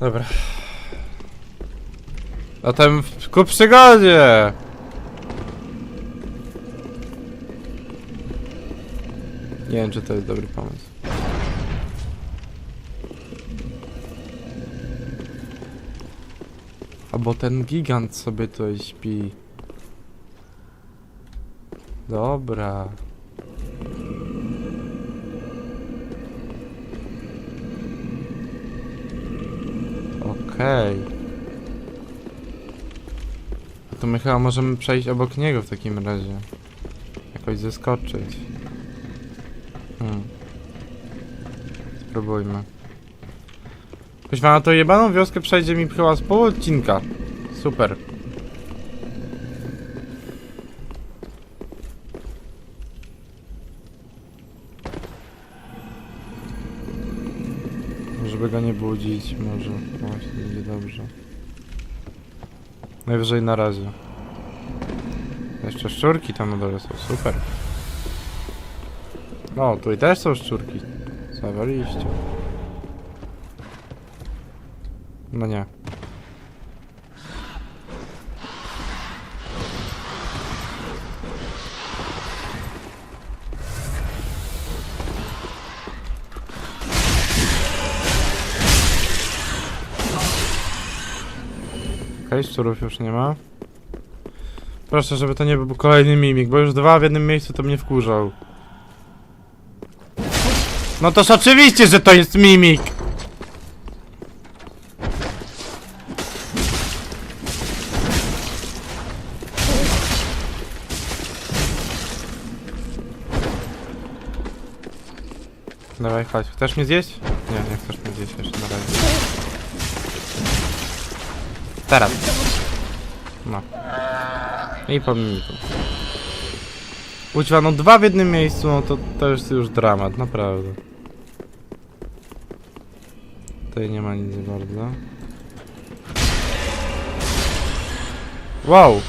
Dobra. Zatem w- ku przygodzie! Nie wiem, czy to jest dobry pomysł. Albo ten gigant sobie tutaj śpi. Dobra. Okej. No To my chyba możemy przejść obok niego w takim razie. Jakoś zeskoczyć. Hmm. Spróbujmy. Kuźwa, na to jebaną wioskę przejdzie mi chyba z pół odcinka. Super. Żeby go nie budzić, może właśnie będzie dobrze. Najwyżej na razie. Jeszcze szczurki tam na dole są, super. O, tu i też są szczurki. Zawaliście. No nie. Okej, szczurów już nie ma. Proszę, żeby to nie był kolejny mimik, bo już dwa w jednym miejscu to mnie wkurzał. No toż oczywiście, że to jest mimik! Dawaj, chodź. Chcesz mnie zjeść? Nie, nie chcesz mnie zjeść jeszcze na razie. Teraz. No. I po mimiku. Kuźwa, no dwa w jednym miejscu, no to, to jest już dramat, naprawdę. Tutaj nie ma nic bardzo. Wow!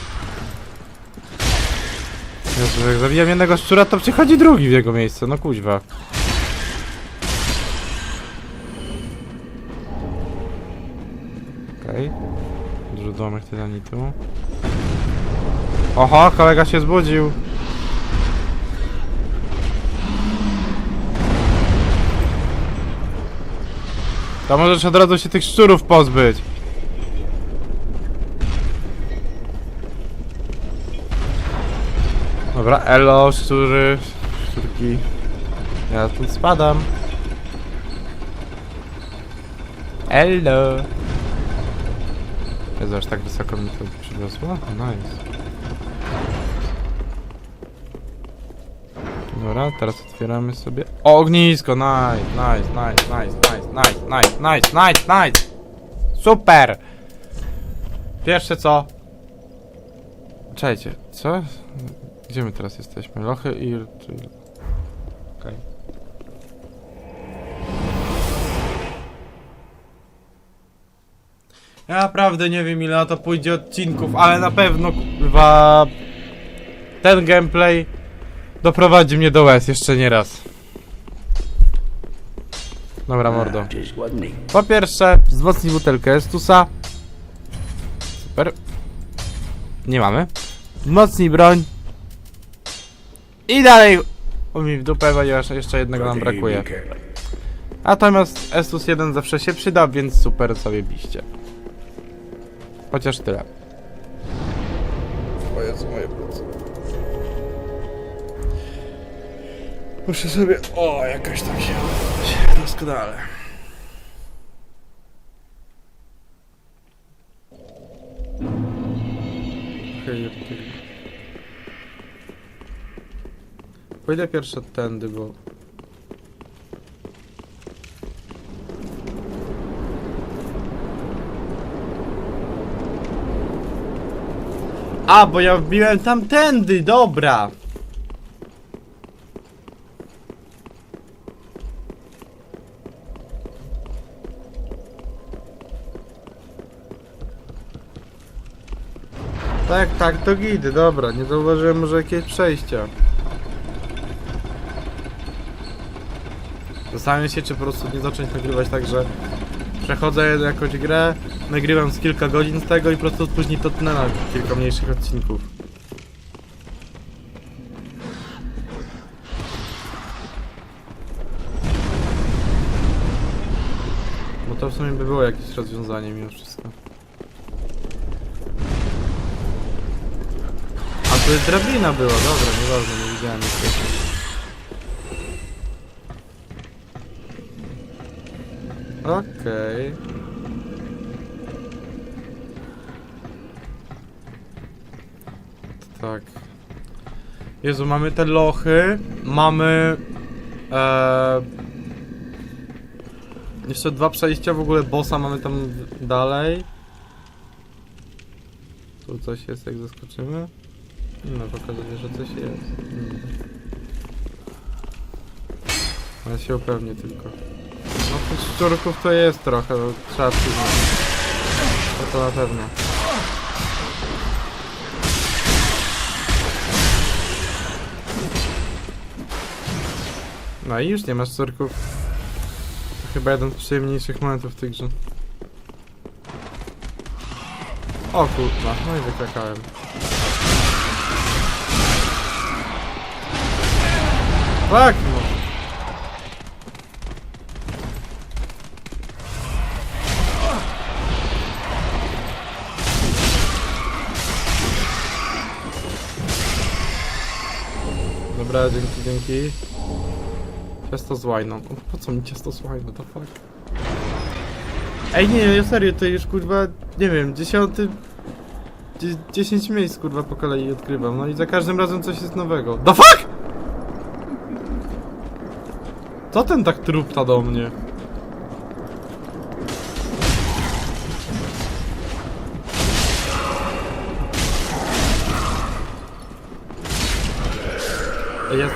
Jezu, jak zabijam jednego szczura, to przychodzi drugi w jego miejsce, no kuźwa. Tyranitu. Oho, kolega się zbudził. To możesz od razu się tych szczurów pozbyć. Dobra, elo, szczury, szczurki. Ja tu spadam. Elo. Jezu, aż tak wysoko mi to przywiozło? Nice. Dobra, teraz otwieramy sobie... O, ognisko! Nice, nice, nice, nice, nice, nice, nice, nice, nice, nice! Super! Pierwsze co? Czekajcie, co? Gdzie my teraz jesteśmy? Lochy i... Ja naprawdę nie wiem ile na to pójdzie odcinków, ale na pewno kurwa ten gameplay doprowadzi mnie do łez jeszcze nie raz. Dobra mordo. Po pierwsze, wzmocnij butelkę Estusa. Super. Nie mamy. Wzmocnij broń. I dalej. O mi w dupę, ponieważ jeszcze jednego nam brakuje. Natomiast Estus 1 zawsze się przyda, więc super sobie biście. Chociaż tyle. O Jezu, moje plecy. Muszę sobie... O, jakoś tak się... Doskonale. Hej, ty. Pójdę pierwszy tędy, bo... A, bo ja wbiłem tamtędy, dobra! Tak, tak, to gidy, dobra, nie zauważyłem może jakieś przejścia. Zastanawiam się, czy po prostu nie zacząć nagrywać tak, że Przechodzę jakąś grę, nagrywam z kilka godzin z tego i po prostu później to tnę na kilka mniejszych odcinków. Bo to w sumie by było jakieś rozwiązanie mimo wszystko. A to jest drabina była, dobra, nieważne, nie widziałem niestety. Okej. Tak. Jezu, mamy te lochy, mamy... E, jeszcze dwa przejścia, w ogóle bossa mamy tam dalej. Tu coś jest, jak zaskoczymy. No, pokazuje, że coś jest. Hmm. Ale się upewnię tylko. No tych szczurków to jest trochę, trzeba przyznać. To to na pewno. No i już nie masz szczurków. To chyba jeden z przyjemniejszych momentów w tej grze. O kurwa, no i wykrakałem. Tak, no. Dobra, dzięki, dzięki. Ciasto z łajną. O, Po co mi ciasto z łajną, to fuck? Ej, nie, ja serio, to już kurwa, nie wiem, dziesiąty... dzie- 10 miejsc kurwa po kolei odkrywam, no i za każdym razem coś jest nowego. The fuck?! Co ten tak trupta do mnie?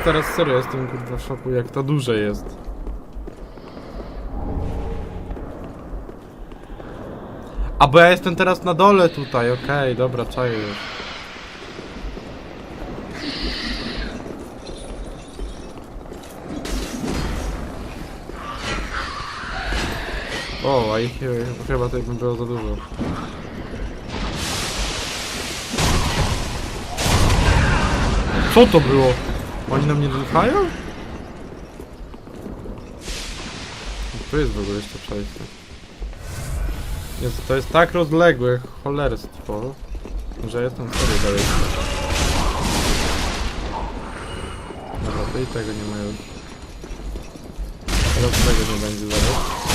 Teraz serio jestem kurwa w szoku, jak to duże jest. A bo ja jestem teraz na dole tutaj, okej, dobra, czaję już. O, a ich chyba tutaj by było za dużo. Co to było? Oni na mnie dmuchają? Tu jest w ogóle jeszcze przejście. Jezu, to jest tak rozległe cholerstwo, że jestem serio dalej. Dobra, to i tego nie ma już. Teraz tego nie będzie zaraz.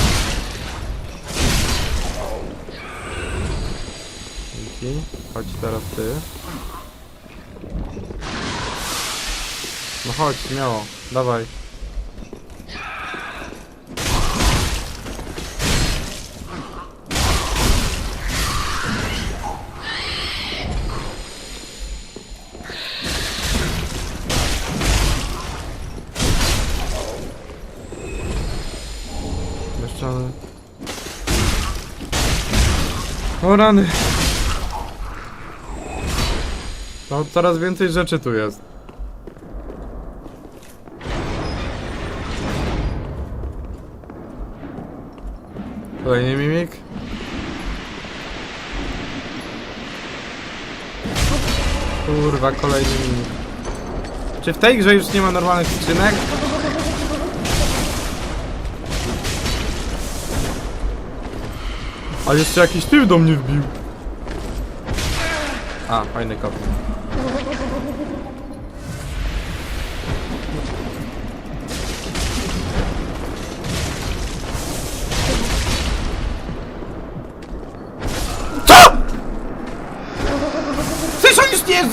Dzięki. Chodź teraz ty. No chodź, śmiało. Dawaj. Jeszcze... O rany. No coraz więcej rzeczy tu jest. Kolejny mimik. Kurwa, kolejny mimik. Czy w tej grze już nie ma normalnych skrzynek? A jeszcze jakiś typ do mnie wbił. A, fajny kopię.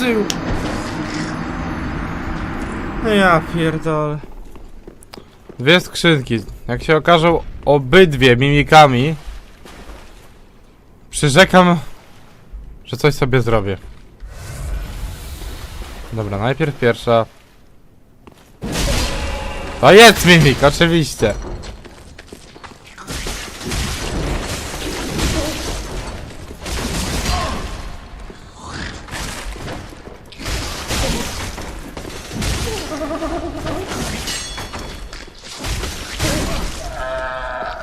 On już nie żył! No Ja pierdolę. Dwie skrzynki. Jak się okażą obydwie mimikami, przyrzekam, że coś sobie zrobię. Dobra, najpierw pierwsza. To jest mimik, oczywiście.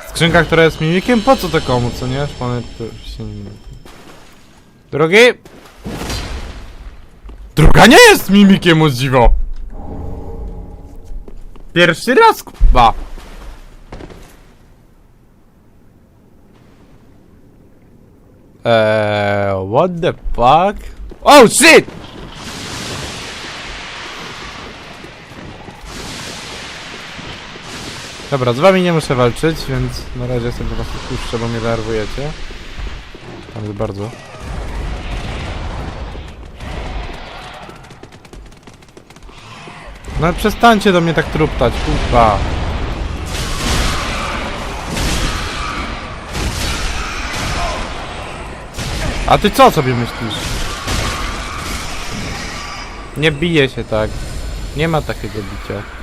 Skrzynka, która jest mimikiem? Po co to komu, co nie? Szpony to się. Drugi? Druga nie jest mimikiem, o dziwo! Pierwszy raz, kurwa! Eee, what the fuck? Oh shit! Dobra, z wami nie muszę walczyć, więc na razie sobie was puszczę, bo mnie denerwujecie. Tam jest bardzo. No przestańcie do mnie tak truptać, kurwa. A ty co sobie myślisz? Nie bije się tak. Nie ma takiego bicia.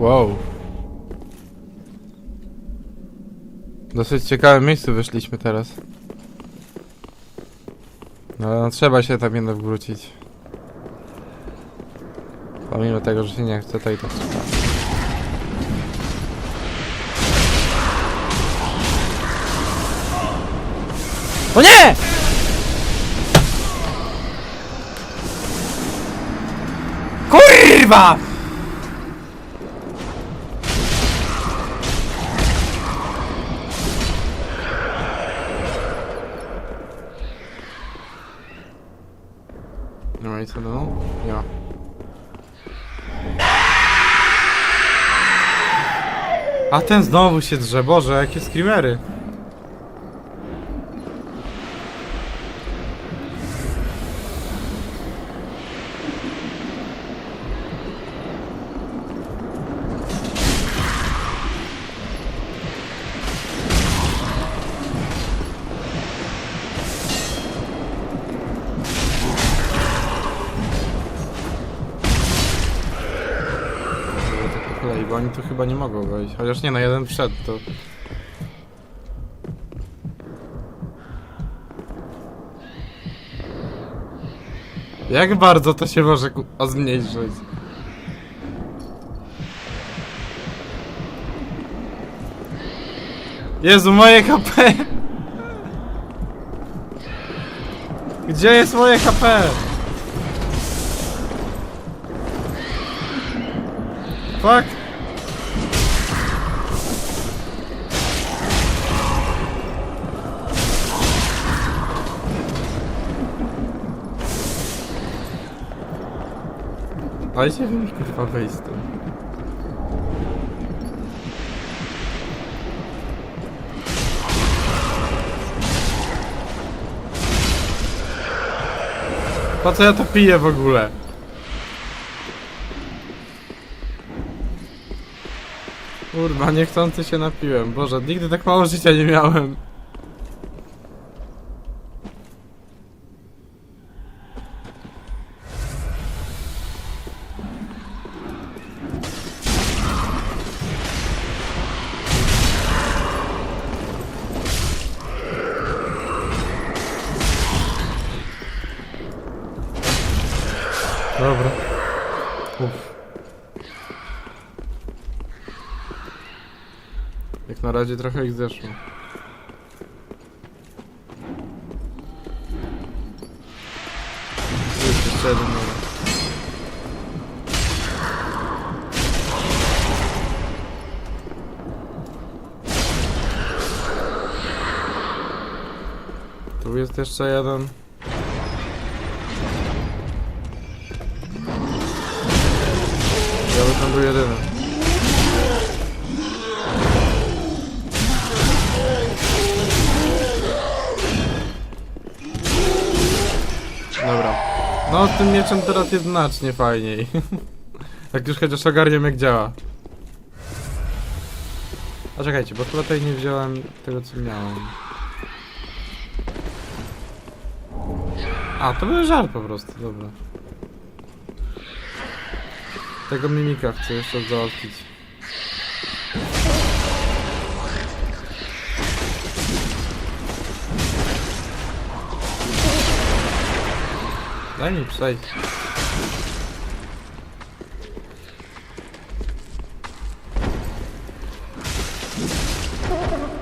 Wow. Dosyć ciekawe miejscu wyszliśmy teraz. No, ale no trzeba się tam jednak wrócić. Pomimo tego, że się nie chce, to i tak trzeba. O nie! Kurwa! Ma nic no? Ma. A ten znowu się drze, Boże, jakie screamery. Chyba nie mogą wejść. Chociaż nie, na jeden wszedł, to... Jak bardzo to się może zmniejszyć? Jezu, moje HP! Gdzie jest moje HP? Fuck! Dajcie mi kurwa wejść stąd. Po co ja to piję w ogóle? Kurwa, niechcący się napiłem. Boże, nigdy tak mało życia nie miałem. Na razie trochę ich zeszło. Jest jeszcze jeden. Tu jest jeszcze jeden. No z tym mieczem teraz jest znacznie fajniej. Jak już chociaż ogarniam jak działa. A czekajcie, bo tutaj nie wziąłem tego co miałem. A, to był żart po prostu, dobra. Tego mimika chcę jeszcze załatwić. Daj mi przejść.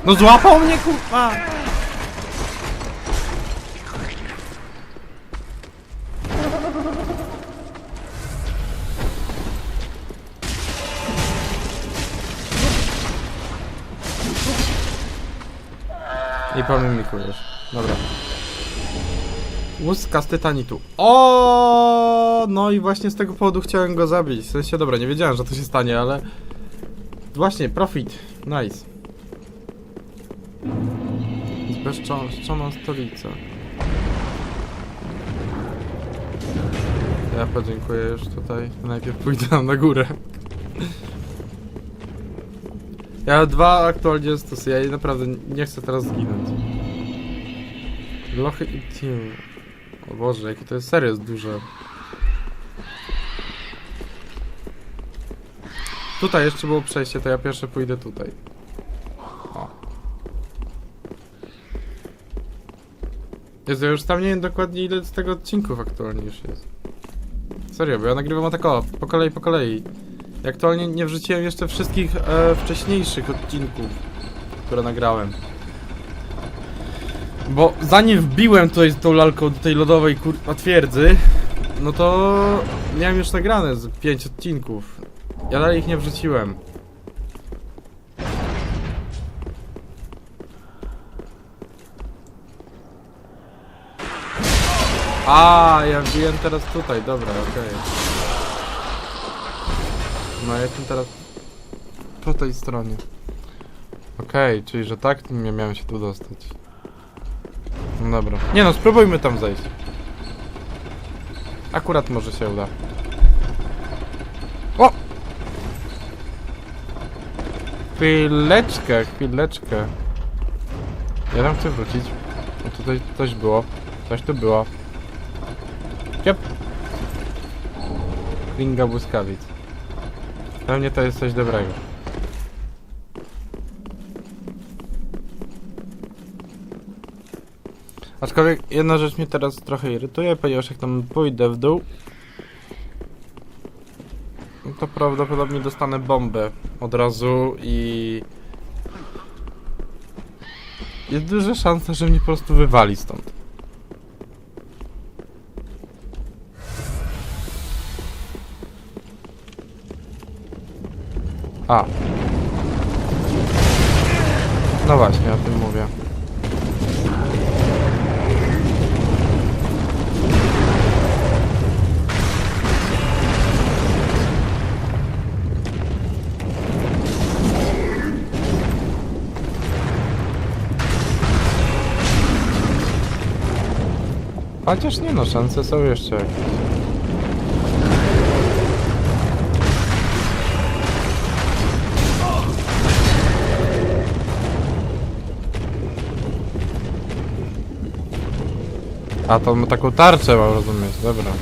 No złapał mnie kurwa! I powiem mi już. Dobra. Łuska z tytanitu. O, No i właśnie z tego powodu chciałem go zabić. W sensie, dobra, nie wiedziałem, że to się stanie, ale... Właśnie, profit. Nice. Zbezczeszczona stolica. Ja podziękuję już tutaj. Najpierw pójdę na górę. Ja dwa aktualnie stosy, ja naprawdę nie chcę teraz zginąć. Lochy i team. O Boże, jakie to jest serio jest duże. Tutaj jeszcze było przejście, to ja pierwsze pójdę tutaj. O. Jezu, ja już tam nie wiem dokładnie ile z tego odcinków aktualnie już jest. Serio, bo ja nagrywam tak o, po kolei, po kolei. I aktualnie nie wrzuciłem jeszcze wszystkich e, wcześniejszych odcinków, które nagrałem. Bo zanim wbiłem tutaj tą lalką do tej lodowej kurwa twierdzy, no to miałem już nagrane z 5 odcinków. Ja dalej ich nie wrzuciłem. A, ja wbiłem teraz tutaj, dobra, okej. No ja jestem teraz po tej stronie. Okej, czyli że tak nie miałem się tu dostać. No dobra. Nie no, spróbujmy tam zejść. Akurat może się uda. O! Chwileczkę, chwileczkę. Ja tam chcę wrócić. O, tutaj coś było. Coś tu było. Ciep. Klinga błyskawic. Pewnie to jest coś dobrego. Aczkolwiek jedna rzecz mnie teraz trochę irytuje, ponieważ jak tam pójdę w dół, to prawdopodobnie dostanę bombę od razu i jest duża szansa, że mnie po prostu wywali stąd. A. No właśnie, o tym mówię. Chociaż nie no, szanse są jeszcze jakieś. A to taką tarczę mam rozumieć, dobra.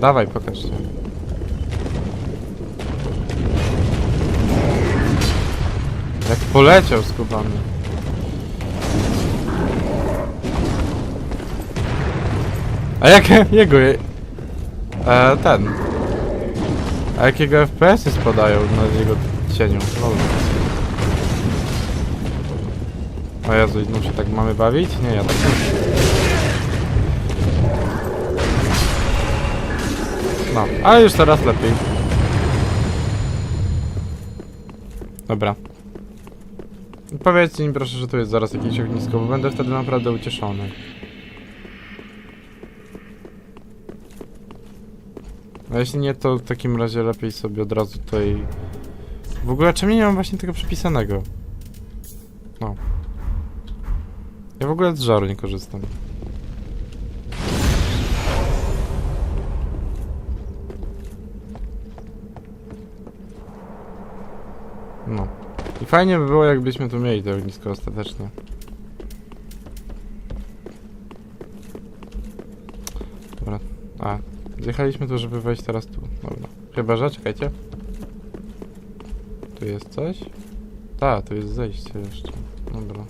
Dawaj, pokaż się. Jak poleciał skubany. A jak jego je... E, ten. A jakiego FPS-y spadają na jego cieniu? Lol. O Jezu, znów się tak mamy bawić? Nie, ja tak. No, ale już teraz lepiej. Dobra. Powiedzcie mi proszę, że tu jest zaraz jakieś ognisko, bo będę wtedy naprawdę ucieszony. A jeśli nie, to w takim razie lepiej sobie od razu tutaj... W ogóle czemu nie mam właśnie tego przypisanego? No. Ja w ogóle z żaru nie korzystam. No. I fajnie by było, jakbyśmy tu mieli to ognisko ostatecznie. Dobra. A, zjechaliśmy tu, żeby wejść teraz tu. Dobra. Chyba, że, czekajcie. Tu jest coś? Tak, tu jest zejście jeszcze. Dobra.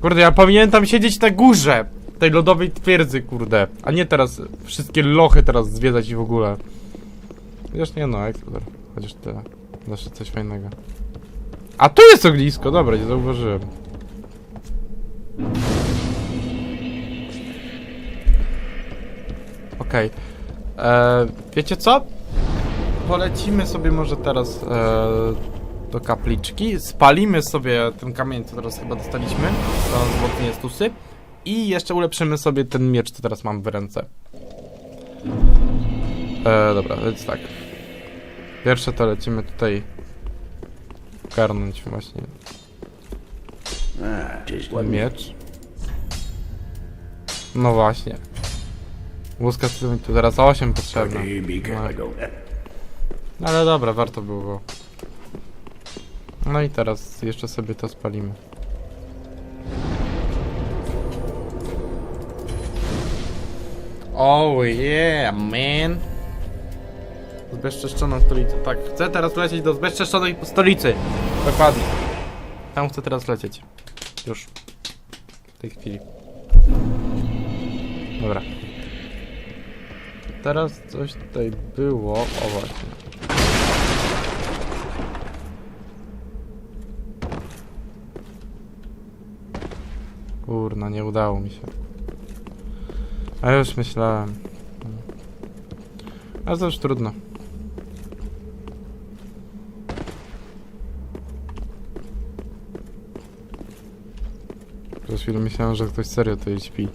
Kurde, ja powinienem tam siedzieć na górze tej lodowej twierdzy, kurde. A nie teraz wszystkie lochy teraz zwiedzać i w ogóle. Chociaż nie no, Explorer. Chociaż tyle. Zawsze coś fajnego. A tu jest ognisko, dobra, nie zauważyłem. Okej. Okay. Wiecie co? Polecimy sobie może teraz e, do kapliczki. Spalimy sobie ten kamień, co teraz chyba dostaliśmy. To wzmocnienie stusy. I jeszcze ulepszymy sobie ten miecz, co teraz mam w ręce. E, dobra, więc tak. Pierwsze to lecimy tutaj karnąć właśnie miecz. No właśnie. Łuska z tu teraz 8 potrzebne. No, ale dobra, warto było. No i teraz jeszcze sobie to spalimy. Oh yeah, man. Zbezczeszczoną stolicę. Tak, chcę teraz lecieć do zbezczeszczonej stolicy. Dokładnie. Tam chcę teraz lecieć. Już. W tej chwili. Dobra. Teraz coś tutaj było. O właśnie. Kurna, nie udało mi się. A już myślałem. To już trudno. Chwilę myślałem, że ktoś serio tutaj śpi.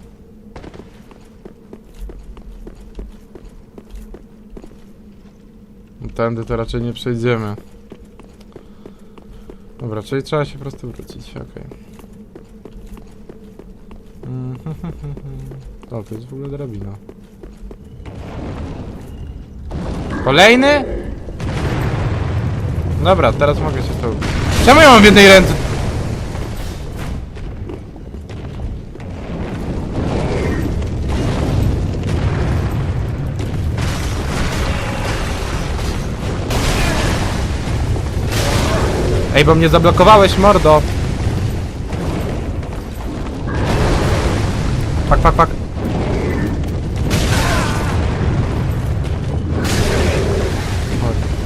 Tędy to raczej nie przejdziemy. Dobra, czyli trzeba się po prostu wrócić, okej. Mhm, O, to jest w ogóle drabina. Kolejny? Dobra, teraz mogę się to... Czemu ja mam w jednej ręce? Ej, bo mnie zablokowałeś, mordo! Fak, fak, fak.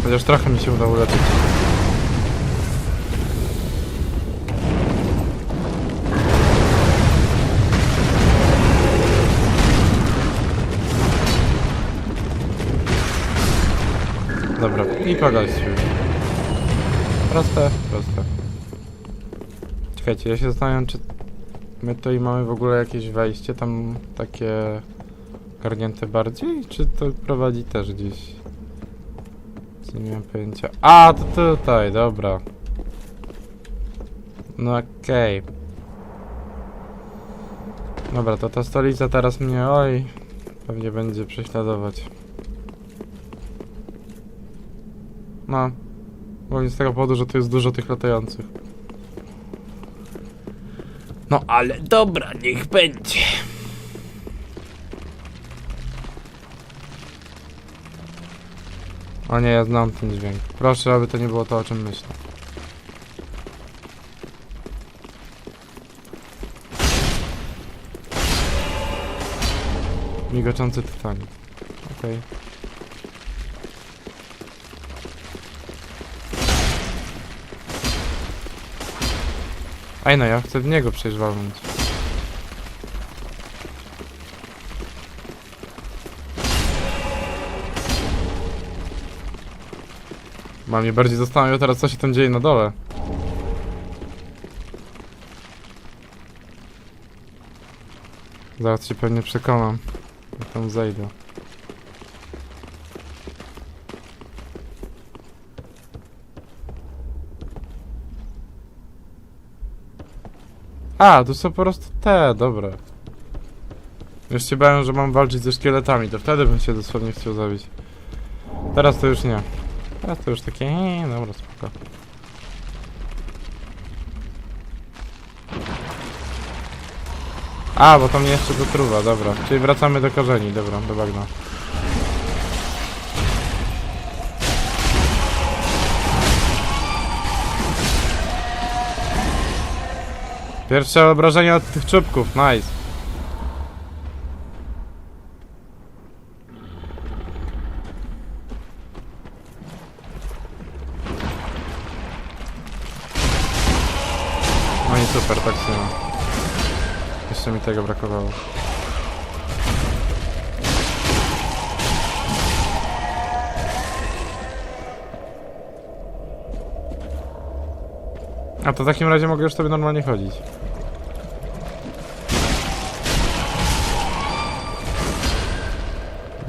Chociaż trochę mi się udało uleczyć. Dobra, i pogadź już. Proste, proste. Czekajcie, ja się zastanawiam, czy my tutaj mamy w ogóle jakieś wejście tam takie garnięte bardziej, czy to prowadzi też gdzieś? Nie mam pojęcia. A, to tutaj, dobra. No okej. Dobra, to ta stolica teraz mnie, oj, pewnie będzie prześladować. No, Głównie z tego powodu, że tu jest dużo tych latających. No ale dobra, niech będzie. O nie, ja znam ten dźwięk. Proszę, aby to nie było to, o czym myślę. Migoczący Titanic. Okej. Aj no, ja chcę w niego przecież walnąć. Ma mnie bardziej zastanawia teraz, co się tam dzieje na dole. Zaraz się pewnie przekonam, jak tam zejdę. A, to są po prostu te, dobra. Już się bałem, że mam walczyć ze szkieletami, to wtedy bym się dosłownie chciał zabić. Teraz to już nie. Teraz to już takie, dobra, spoko. A, bo to mnie jeszcze dotruwa, dobra. Czyli wracamy do korzeni, dobra, do bagna. Pierwsze obrażenia od tych czubków, nice. No i super, tak ma. Jeszcze mi tego brakowało. A to w takim razie mogę już sobie normalnie chodzić.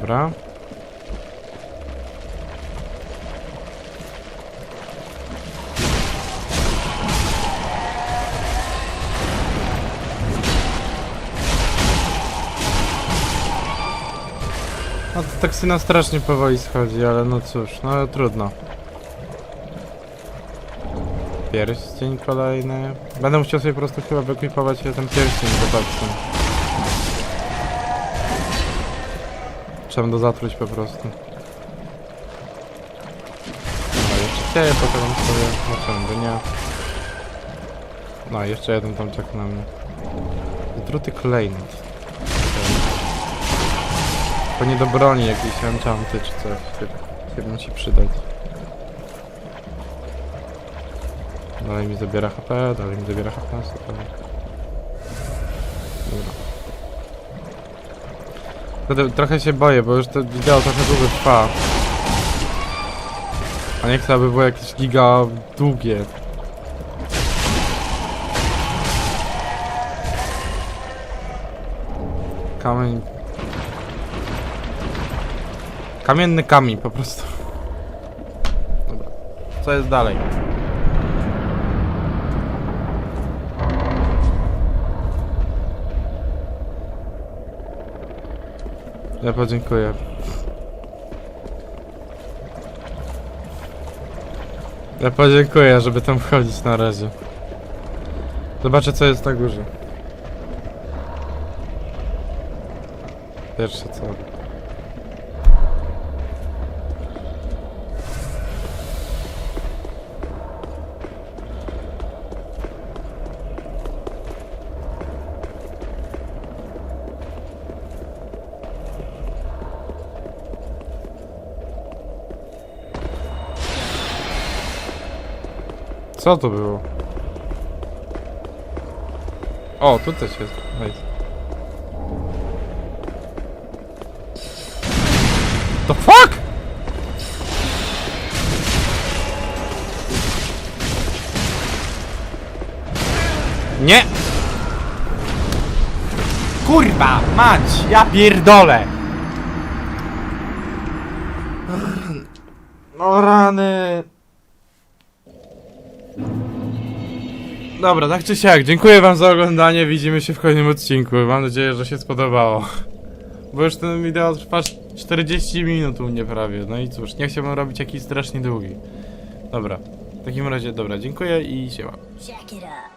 Dobra. No to taksyna strasznie powoli schodzi, ale no cóż, no trudno. Pierścień kolejny. Będę musiał sobie po prostu chyba wyklipować ten pierścień do Trzeba go zatruć po prostu. No jeszcze sieję, pokażę sobie, by nie. No jeszcze jeden tam czeka na mnie. Druty klejnot. Pewnie do broni jakiejś enchanty czy coś. Chyba, chyba ci przydać. Dalej mi zabiera HP, dalej mi zabiera HP, super. Trochę się boję, bo już to wideo trochę długo trwa. A nie chcę, aby było jakieś giga długie. Kamień... Kamienny kamień po prostu. Dobra. Co jest dalej? Ja podziękuję. Ja podziękuję, żeby tam wchodzić na razie. Zobaczę co jest na górze. Pierwsze co. Co to było? O, tu też jest. Nice. The fuck? Nie! Kurwa, mać! Ja pierdolę! No rany... Dobra, tak czy siak, dziękuję wam za oglądanie, widzimy się w kolejnym odcinku, mam nadzieję, że się spodobało. Bo już ten wideo trwa 40 minut u mnie prawie, no i cóż, nie chciałbym robić jakiś strasznie długi. Dobra, w takim razie, dobra, dziękuję i siema. Jack it.